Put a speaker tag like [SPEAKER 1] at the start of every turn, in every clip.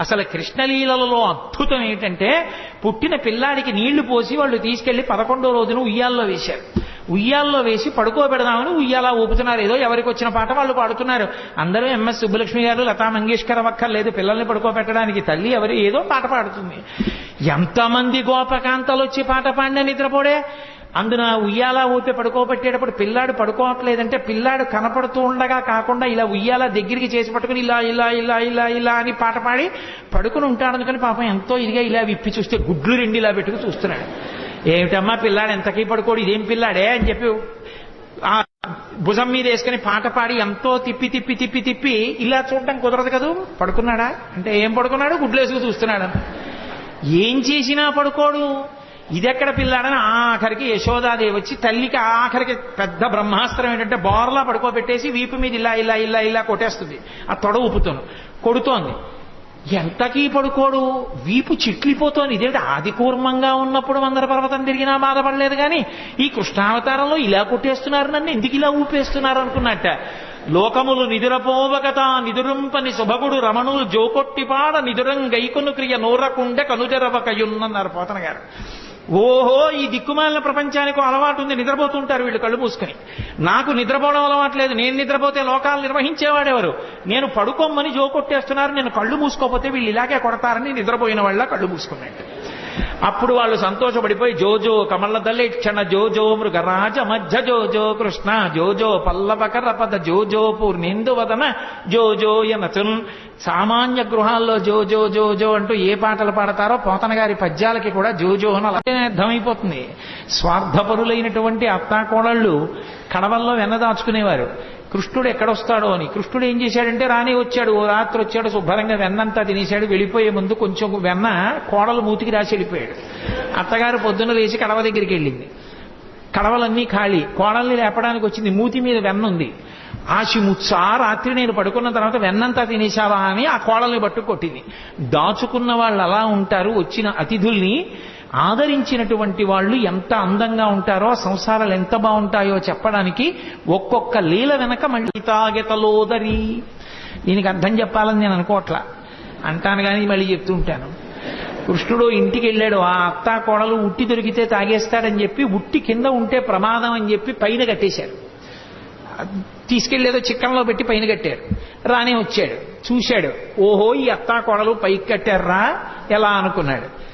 [SPEAKER 1] అసలు కృష్ణలీలలో అద్భుతం ఏంటంటే పుట్టిన పిల్లాడికి నీళ్ళు పోసి వాళ్ళు తీసుకెళ్ళి పదకొండో రోజున ఉయ్యాల్లో వేశారు. ఉయ్యాల్లో వేసి పడుకోబెడదామని ఉయ్యాలా ఊపుతున్నారు. ఏదో ఎవరికి వచ్చిన పాట వాళ్ళు పాడుతున్నారు. అందరూ ఎంఎస్ సుబ్బలక్ష్మి గారు లతా మంగేష్కర్ అక్కర్లేదు పిల్లల్ని పడుకోబెట్టడానికి తల్లి ఎవరు ఏదో పాట పాడుతుంది. ఎంతమంది గోపకాంతలు వచ్చి పాట పాడిన నిద్రపోడే? అందున ఉయ్యాల ఊపి పడుకోబెట్టేటప్పుడు పిల్లాడు పడుకోవట్లేదంటే పిల్లాడు కనపడుతూ ఉండగా కాకుండా ఇలా ఉయ్యాల దగ్గరికి చేసి పట్టుకుని ఇలా ఇలా ఇలా ఇలా ఇలా అని పాట పాడి పడుకుని ఉంటాడు. అందుకని పాపం ఎంతో ఇదిగా ఇలా విప్పి చూస్తే గుడ్లు రెండు ఇలా పెట్టుకు చూస్తున్నాడు. ఏమిటమ్మా పిల్లాడు ఎంతకీ పడుకోడు? ఇదేం పిల్లాడే అని చెప్పి ఆ భుజం మీద వేసుకుని పాట పాడి ఎంతో తిప్పి తిప్పి తిప్పి తిప్పి ఇలా చూడటం కుదరదు కదూ? పడుకున్నాడా? అంటే ఏం పడుకున్నాడు? గుడ్లేసుకు చూస్తున్నాడు. ఏం చేసినా పడుకోడు. ఇదెక్కడ పిల్లాడని ఆఖరికి యశోదాదేవి వచ్చి తల్లికి ఆఖరికి పెద్ద బ్రహ్మాస్త్రం ఏంటంటే బోర్లా పడుకోబెట్టేసి వీపు మీద ఇలా ఇలా ఇలా ఇలా కొట్టేస్తుంది. ఆ తొడ ఊపుతాను కొడుతోంది. ఎంతకీ పడుకోడు? వీపు చిట్లిపోతోంది. ఇదేమిటి ఆది కూర్మంగా ఉన్నప్పుడు మందర పర్వతం తిరిగినా బాధపడలేదు కానీ ఈ కృష్ణావతారంలో ఇలా కొట్టేస్తున్నారు నన్ను ఎందుకు ఇలా ఊపేస్తున్నారు అనుకున్నట్ట. లోకములు నిదురపోవకత నిదురంపని శుభగుడు రమణులు జోకొట్టిపాడ నిదురం గైకొను క్రియ నూరకుండె కనుజరవకయున్నన్నారు పోతన గారు. ఓహో ఈ దిక్కుమాలిన ప్రపంచానికి అలవాటు ఉంది నిద్రపోతుంటారు వీళ్ళు కళ్ళు మూసుకొని. నాకు నిద్రపోవడం అలవాట్లేదు నేను నిద్రపోతే లోకాలు నిర్వహించేవాడెవరు? నేను పడుకోమని జోకొట్టేస్తున్నారు నేను కళ్ళు మూసుకోపోతే వీళ్ళు ఇలాగే కొడతారని నిద్రపోయిన వాళ్ళ కళ్ళు మూసుకున్నాడు అప్పుడు వాళ్ళు సంతోషపడిపోయి జోజో కమల క్షణ జోజో మృగరాజ మధ్య జోజో కృష్ణ జోజో పల్లవకర పద జోజో పూర్ణేందు వదన జోజో యనచున్ సామాన్య గృహాల్లో జోజో జోజో అంటూ ఏ పాటలు పాడతారో పోతన గారి పద్యాలకి కూడా జోజో అని అలాగే అర్థమైపోతుంది. స్వార్థపరులైనటువంటి అత్తాకోడళ్ళు కడవల్లో వెన్నదాచుకునేవారు కృష్ణుడు ఎక్కడొస్తాడో అని. కృష్ణుడు ఏం చేశాడంటే రాని వచ్చాడు. ఓ రాత్రి వచ్చాడు శుభ్రంగా వెన్నంతా తినేశాడు వెళ్ళిపోయే ముందు కొంచెం వెన్న కోడలు మూతికి రాసి వెళ్ళిపోయాడు. అత్తగారు పొద్దున్న లేచి కడవ దగ్గరికి వెళ్ళింది. కడవలన్నీ ఖాళీ. కోడల్ని లేపడానికి వచ్చింది. మూతి మీద వెన్న ఉంది. ఆశి ముచ్చా రాత్రి నేను పడుకున్న తర్వాత వెన్నంతా తినేశావా అని ఆ కోడల్ని పట్టు కొట్టింది దాచుకున్న వాళ్ళు అలా ఉంటారు వచ్చిన అతిథుల్ని ఆదరించినటువంటి వాళ్ళు ఎంత అందంగా ఉంటారో ఆ సంసారాలు ఎంత బాగుంటాయో చెప్పడానికి ఒక్కొక్క లీల వెనక మళ్ళీ తాగెతలోదరి దీనికి అర్థం చెప్పాలని నేను అనుకోవట్లా. అంటాను కానీ మళ్ళీ చెప్తూ ఉంటాను. కృష్ణుడు ఇంటికి వెళ్ళాడు. ఆ అత్త కోడలు ఉట్టి దొరికితే తాగేస్తాడని చెప్పి ఉట్టి కింద ఉంటే ప్రమాదం అని చెప్పి పైన కట్టేశారు. తీసుకెళ్ళేదో చిక్కంలో పెట్టి పైన కట్టారు. రానే వచ్చాడు. చూశాడు. ఓహో ఈ అత్తా కోడలు పైకి కట్టారా? ఎలా అనుకున్నాడు.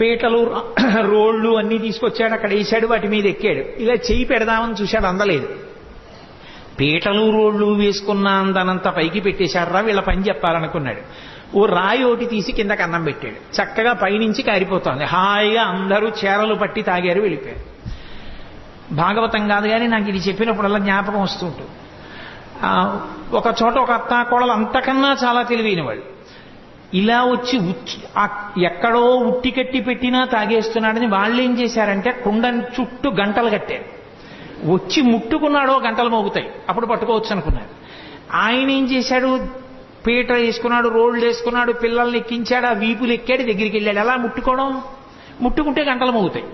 [SPEAKER 1] పీటలు రోళ్ళు అన్నీ తీసుకొచ్చాడు. అక్కడ వేసాడు వాటి మీద ఎక్కాడు. ఇలా చేయి పెడదామని చూశాడు. అందలేదు. పీటలు రోళ్ళు వేసుకున్న అందనంత పైకి పెట్టేశారా వీళ్ళ పని చెప్పాలనుకున్నాడు. ఓ రాయి ఒకటి తీసి కిందకి అన్నం పెట్టాడు. చక్కగా పైనుంచి కారిపోతోంది. హాయిగా అందరూ చీరలు పట్టి తాగారు వెళ్ళిపోయారు. భాగవతం కాదు కానీ నాకు ఇది చెప్పినప్పుడల్లా జ్ఞాపకం వస్తుంటుంది ఒక చోట ఒక అత్త కోడలు అంతకన్నా చాలా తెలివైన వాళ్ళు ఇలా వచ్చి ఉచ్చి- ఎక్కడో ఉట్టి కట్టి పెట్టినా తాగేస్తున్నాడని వాళ్ళు ఏం చేశారంటే కుండని చుట్టూ గంటలు కట్టారు. వచ్చి ముట్టుకున్నాడో గంటలు మోగుతాయి. అప్పుడు పట్టుకోవచ్చు అనుకున్నారు. ఆయన ఏం చేశాడు? పీట వేసుకున్నాడు రోడ్లు వేసుకున్నాడు పిల్లల్ని ఎక్కించాడు ఆ వీపులు ఎక్కాడు దగ్గరికి వెళ్ళాడు. ఎలా ముట్టుకోవడం? ముట్టుకుంటే గంటలు మోగుతాయి.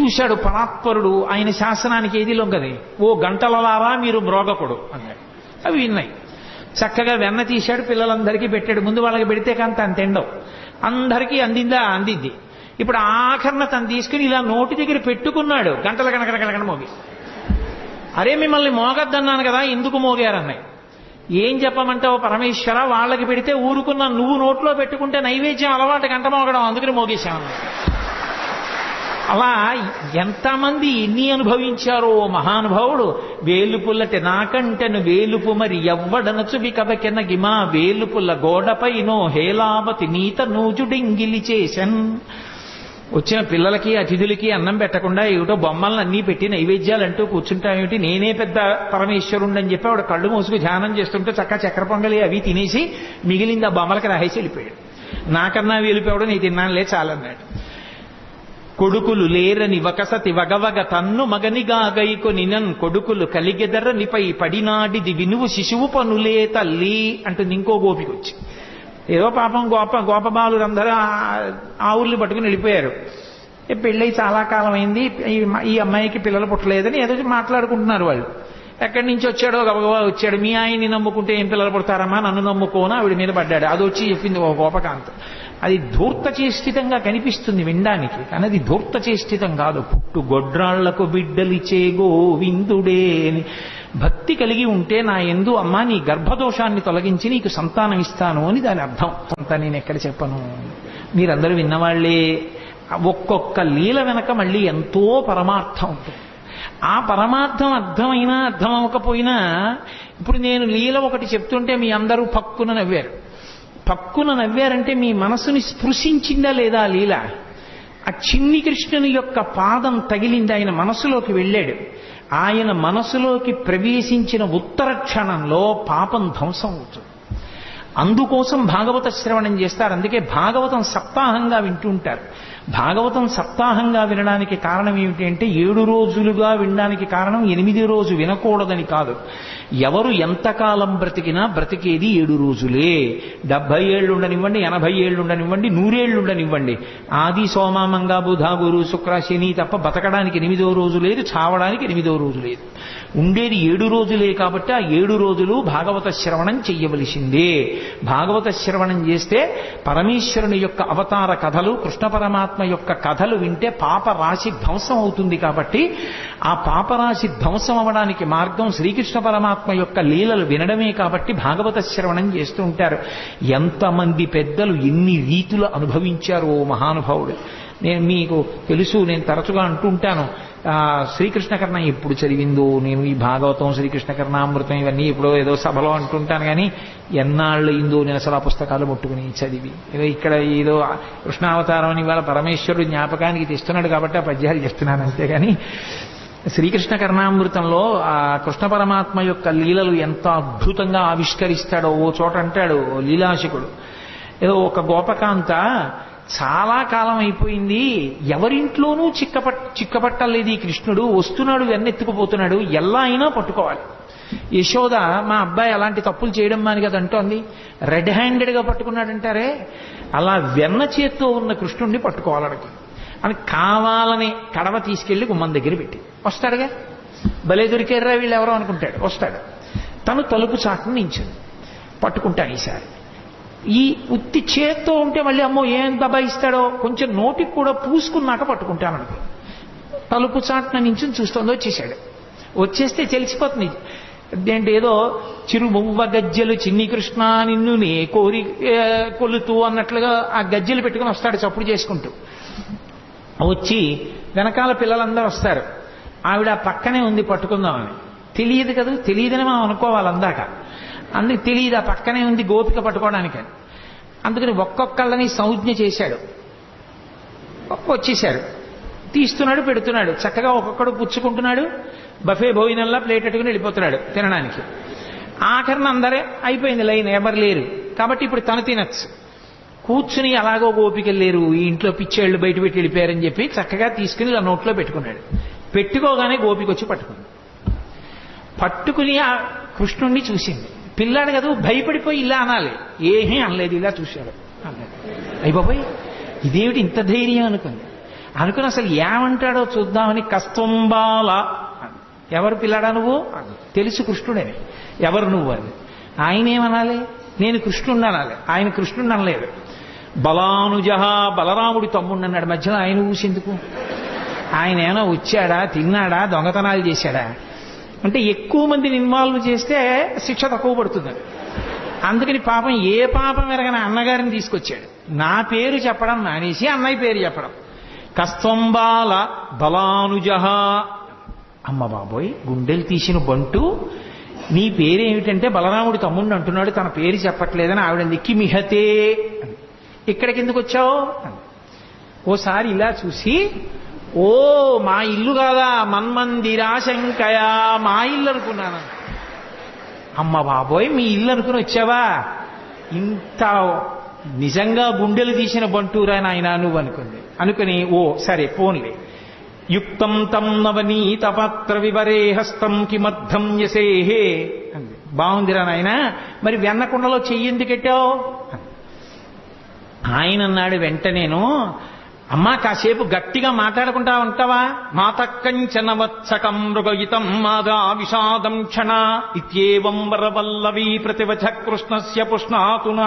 [SPEAKER 1] చూశాడు పరాత్పరుడు ఆయన శాసనానికి ఏది లొంగది? ఓ గంటలలారా మీరు మ్రోగకుడు అన్నాడు. అవి విన్నాయి. చక్కగా వెన్న తీశాడు పిల్లలందరికీ పెట్టాడు. ముందు వాళ్ళకి పెడితే కాంత అంత తిండవు. అందరికీ అందిందా? అందింది. ఇప్పుడు ఆఖరణ తను తీసుకుని ఇలా నోటి దగ్గర పెట్టుకున్నాడు. గంటల కనకన గణకన మోగి. అరే మిమ్మల్ని మోగద్దన్నాను కదా ఎందుకు మోగారన్నాయి? ఏం చెప్పమంటావు పరమేశ్వర? వాళ్ళకి పెడితే ఊరుకున్న నువ్వు నోట్లో పెట్టుకుంటే నైవేద్యం అలవాటు గంట మోగడం అందుకని మోగేశామన్నాయి అలా ఎంతమంది ఎన్ని అనుభవించారో ఓ మహానుభావుడు వేలుపుల్లటి నాకంటెను వేలుపు మరి ఎవ్వడనచువి వికబకెన గిమా వేలుపుల్ల గోడపైనో హేలావతి నీత నూజుడింగిలి చేసన్ వచ్చిన పిల్లలకి అతిథులకి అన్నం పెట్టకుండా ఏమిటో బొమ్మలను అన్నీ పెట్టి నైవేద్యాలు అంటూ కూర్చుంటామేమిటి? నేనే పెద్ద పరమేశ్వరుణ్ణి చెప్పి ఆవిడ కళ్ళు మూసుకు ధ్యానం చేస్తుంటే చక్క చక్ర పొంగలి అవి తినేసి మిగిలింది ఆ బొమ్మలకి రాహేసి వెళ్ళిపోయాడు. నాకన్నా వెళ్ళిపోవడం నీ తిన్నానులే చాలన్నాడు. కొడుకులు లేరని వకసతి వగవగ తన్ను మగనిగా గైకొనినన్ కొడుకులు కలిగెదరనిపై పడినాడిది వినువు శిశువు పనులే తల్లి అంటుంది ఇంకో గోపికొచ్చి. ఏదో పాపం గోప గోపబాలురందరూ ఆవుల్ని పట్టుకుని వెళ్ళిపోయారు. ఏ పెళ్ళై చాలా కాలం అయింది ఈ- ఈ అమ్మాయికి పిల్లలు పుట్టలేదని ఏదో మాట్లాడుకుంటున్నారు వాళ్ళు. ఎక్కడి నుంచి వచ్చాడో గబగబా వచ్చాడు. మీ ఆయన్ని నమ్ముకుంటే ఏం పిల్లలు పుడతారమ్మా? నన్ను నమ్ముకోను? ఆవిడ మీద పడ్డాడు. అది వచ్చి చెప్పింది ఒక గోపకాంత. అది ధూర్తచేష్టితంగా కనిపిస్తుంది వినడానికి. కానీ అది ధూర్తచేష్టితం కాదు. పుట్టు గొడ్రాళ్ళకు బిడ్డలిచే గోవిందుడే అని భక్తి కలిగి ఉంటే నా ఎందు అమ్మా నీ గర్భదోషాన్ని తొలగించి నీకు సంతానం ఇస్తాను అని దాని అర్థం. అంతా నేను ఎక్కడ చెప్పను. మీరందరూ విన్నవాళ్ళే. ఒక్కొక్క లీల వెనక మళ్ళీ ఎంతో పరమార్థం ఉంటుంది. ఆ పరమార్థం అర్థమైనా అర్థం అవ్వకపోయినా ఇప్పుడు నేను లీల ఒకటి చెప్తుంటే మీ అందరూ పక్కున నవ్వారు. పక్కున నవ్వారంటే మీ మనసుని స్పృశించిందా లేదా లీల? ఆ చిన్ని కృష్ణుని యొక్క పాదం తగిలింది ఆయన మనసులోకి వెళ్ళాడు. ఆయన మనసులోకి ప్రవేశించిన ఉత్తర క్షణంలో పాపం ధ్వంసం అవుతుంది. అందుకోసం భాగవత శ్రవణం చేస్తారు. అందుకే భాగవతం సప్తాహంగా వింటుంటారు భాగవతం సప్తాహంగా వినడానికి కారణం ఏమిటి అంటే ఏడు రోజులుగా వినడానికి కారణం ఎనిమిది రోజు వినకూడదని కాదు. ఎవరు ఎంతకాలం బ్రతికినా బ్రతికేది ఏడు రోజులే. డెబ్బై ఏళ్ళు ఉండనివ్వండి ఎనభై ఏళ్ళు ఉండనివ్వండి నూరేళ్ళు ఉండనివ్వండి. ఆది సోమ మంగ బుధ గురు శుక్ర శని తప్ప బతకడానికి ఎనిమిదో రోజు లేదు చావడానికి ఎనిమిదో రోజు లేదు. ఉండేది ఏడు రోజులే కాబట్టి ఆ ఏడు రోజులు భాగవత శ్రవణం చెయ్యవలసిందే. భాగవత శ్రవణం చేస్తే పరమేశ్వరుని యొక్క అవతార కథలు కృష్ణ పరమాత్మ యొక్క కథలు వింటే పాప రాశి ధ్వంసం అవుతుంది కాబట్టి ఆ పాపరాశి ధ్వంసం అవడానికి మార్గం శ్రీకృష్ణ పరమాత్మ యొక్క లీలలు వినడమే కాబట్టి భాగవత శ్రవణం చేస్తూ ఉంటారు. ఎంతమంది పెద్దలు ఎన్ని రీతులు అనుభవించారు ఓ మహానుభావుడు. నేను మీకు తెలుసు నేను తరచుగా అంటుంటాను ఆ, శ్రీకృష్ణ కర్ణ ఎప్పుడు చదివిందో నేను ఈ భాగవతం శ్రీకృష్ణ కర్ణామృతం ఇవన్నీ ఎప్పుడో ఏదో సభలో అంటుంటాను కానీ ఎన్నాళ్ళు అయిందో నేను అసలు ఆ పుస్తకాలు ముట్టుకుని చదివి. ఏదో ఇక్కడ ఏదో కృష్ణావతారం అని ఇవాళ పరమేశ్వరుడు జ్ఞాపకానికి తెస్తున్నాడు కాబట్టి ఆ పద్యాలు చేస్తున్నాను అంతేగాని శ్రీకృష్ణ కర్ణామృతంలో ఆ కృష్ణ పరమాత్మ యొక్క లీలలు ఎంత అద్భుతంగా ఆవిష్కరిస్తాడో ఓ చోట అంటాడు ఓ లీలాశకుడు. ఏదో ఒక గోపకాంత చాలా కాలం అయిపోయింది. ఎవరింట్లోనూ చిక్కపట్ చిక్కపట్టలేదు ఈ కృష్ణుడు. వస్తున్నాడు వెన్నెత్తుకుపోతున్నాడు ఎలా అయినా పట్టుకోవాలి. యశోద మా అబ్బాయి అలాంటి తప్పులు చేయడం మాని కదా అంటోంది. రెడ్ హ్యాండెడ్గా పట్టుకున్నాడంటారే? అలా వెన్న చేత్తో ఉన్న కృష్ణుడిని పట్టుకోవాలనుకో. అని కావాలని కడవ తీసుకెళ్ళి గుమ్మం దగ్గర పెట్టి. వస్తాడుగా? భలే దొరికారా వీళ్ళు ఎవరో అనుకుంటాడు. వస్తాడు. తను తలుపు చాటును నించింది. పట్టుకుంటాను ఈసారి. ఈ ఉత్తి చేత్తో ఉంటే మళ్ళీ అమ్మో ఏం దబాయిస్తాడో కొంచెం నోటికి కూడా పూసుకున్నాక పట్టుకుంటాను అనుకో. తలుపు చాటున నుంచి చూస్తుంది వచ్చేసాడు. వచ్చేస్తే తెలిసిపోతుంది అదేంటి ఏదో చిరు మువ్వ గజ్జెలు చిన్ని కృష్ణ నిన్ను నే కోరి కొలుతూ అన్నట్లుగా ఆ గజ్జెలు పెట్టుకుని వస్తాడు చప్పుడు చేసుకుంటూ. వచ్చి వెనకాల పిల్లలందరూ వస్తారు. ఆవిడ పక్కనే ఉంది పట్టుకుందామని. తెలియదు కదా తెలియదని మనం అనుకోవాలి అందాక. అందుకు తెలియదు ఆ పక్కనే ఉంది గోపిక పట్టుకోవడానికి. అందుకని ఒక్కొక్కళ్ళని సంజ్ఞ చేశాడు. వచ్చేశాడు. తీస్తున్నాడు పెడుతున్నాడు. చక్కగా ఒక్కొక్కడు పుచ్చుకుంటున్నాడు. బఫే భోజనంలా ప్లేట్ అట్టుకుని వెళ్ళిపోతున్నాడు తినడానికి. ఆఖరణ అందరే అయిపోయింది లైన్ ఎవరు లేరు. కాబట్టి ఇప్పుడు తను తినచ్చు. కూర్చుని అలాగో ఓపిక లేరు. ఈ ఇంట్లో పిచ్చేళ్ళు బయట పెట్టి వెళ్ళిపోయారని చెప్పి చక్కగా తీసుకుని ఇలా నోట్లో పెట్టుకున్నాడు. పెట్టుకోగానే గోపికొచ్చి పట్టుకుంది. పట్టుకుని ఆ కృష్ణుణ్ణి చూసింది. పిల్లాడు కదా భయపడిపోయి ఇలా అనాలి. ఏమీ అనలేదు ఇలా చూశాడు. అన్నాడు అయ్యి బాబాయ్ ఇదేమిటి ఇంత ధైర్యం అనుకుంది అనుకుని అసలు ఏమంటాడో చూద్దామని కస్తంబాల. ఎవరు పిల్లాడా నువ్వు. తెలుసు కృష్ణుడని. ఎవరు నువ్వు అని. ఆయన ఏమనాలి? నేను కృష్ణుడిని అనాలి. ఆయన కృష్ణుడిని అనలేదు. బలానుజ బలరాముడి తమ్ముడిని అన్నాడు. మధ్యలో ఆయన ఊసేందుకు? ఆయన ఏమైనా వచ్చాడా తిన్నాడా దొంగతనాలు చేశాడా? అంటే ఎక్కువ మందిని ఇన్వాల్వ్ చేస్తే శిక్ష తక్కువ పడుతుంది. అందుకని పాపం ఏ పాపం ఎరగని అన్నగారిని తీసుకొచ్చాడు. నా పేరు చెప్పడం మానేసి అన్నయ్య పేరు చెప్పడం. కస్తంబాల బలానుజ. అమ్మ బాబోయ్ గుండెలు తీసిన బంటు. నీ పేరేమిటంటే బలరాముడి తమ్ముడిని అంటున్నాడు తన పేరు చెప్పట్లేదని ఆవిడ నిక్కి మిహతే. అంది. ఇక్కడికి ఎందుకు వచ్చావు? ఓసారి ఇలా చూసి ఓ మా ఇల్లు కాదా? మన్మందిరాశంకయా మా ఇల్లు అనుకున్నాను. అమ్మ బాబోయ్ మీ ఇల్లు అనుకుని వచ్చావా? ఇంత నిజంగా గుండెలు తీసిన బంటూరా నాయన నువ్వు అనుకుంది. అనుకుని ఓ సరే పోన్లే. యుక్తం తం నవనీత పాత్ర వివరే హస్తం కిమర్థం యసేహే అంది. బాగుందిరా నాయన మరి వెన్నకుండలో చెయ్యి ఎందుకెట్టావు ఆయన అన్నాడు వెంటనేను అమ్మా కాసేపు గట్టిగా మాట్లాడుకుంటా ఉంటావా? మాతకంచన వత్సకం మృగయితం మాదా విషాదం క్షణ ఇత్యేవం వరవల్లవీ ప్రతివచ కృష్ణస్య పుష్ణాతున.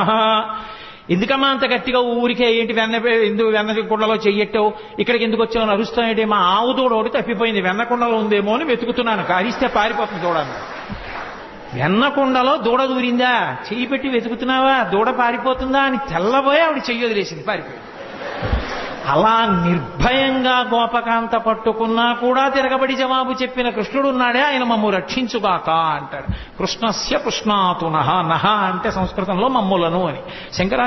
[SPEAKER 1] ఎందుకమ్మా అంత గట్టిగా ఊరికే ఏంటి వెన్న ఎందుకు వెన్న కుండలో చెయ్యట్టో? ఇక్కడికి ఎందుకు వచ్చావు అరుస్తాయంటే మా ఆవు దూడ ఒకటి తప్పిపోయింది. వెన్న కుండలో ఉందేమో అని వెతుకుతున్నాను. కారిస్తే పారిపోతుంది చూడాలి వెన్నకుండలో దూడ దూరిందా? చెయ్యి పెట్టి వెతుకుతున్నావా? దూడ పారిపోతుందా అని తెల్లబోయి ఆవిడ చెయ్యి వదిలేసింది పారిపోయింది. అలా నిర్భయంగా గోపకాంత పట్టుకున్నా కూడా తిరగబడి జవాబు చెప్పిన కృష్ణుడు ఉన్నాడే ఆయన మమ్ము రక్షించుగాక అంటాడు. కృష్ణస్య కృష్ణాతు నహ నహ అంటే సంస్కృతంలో మమ్ములను అని. శంకరాచార్య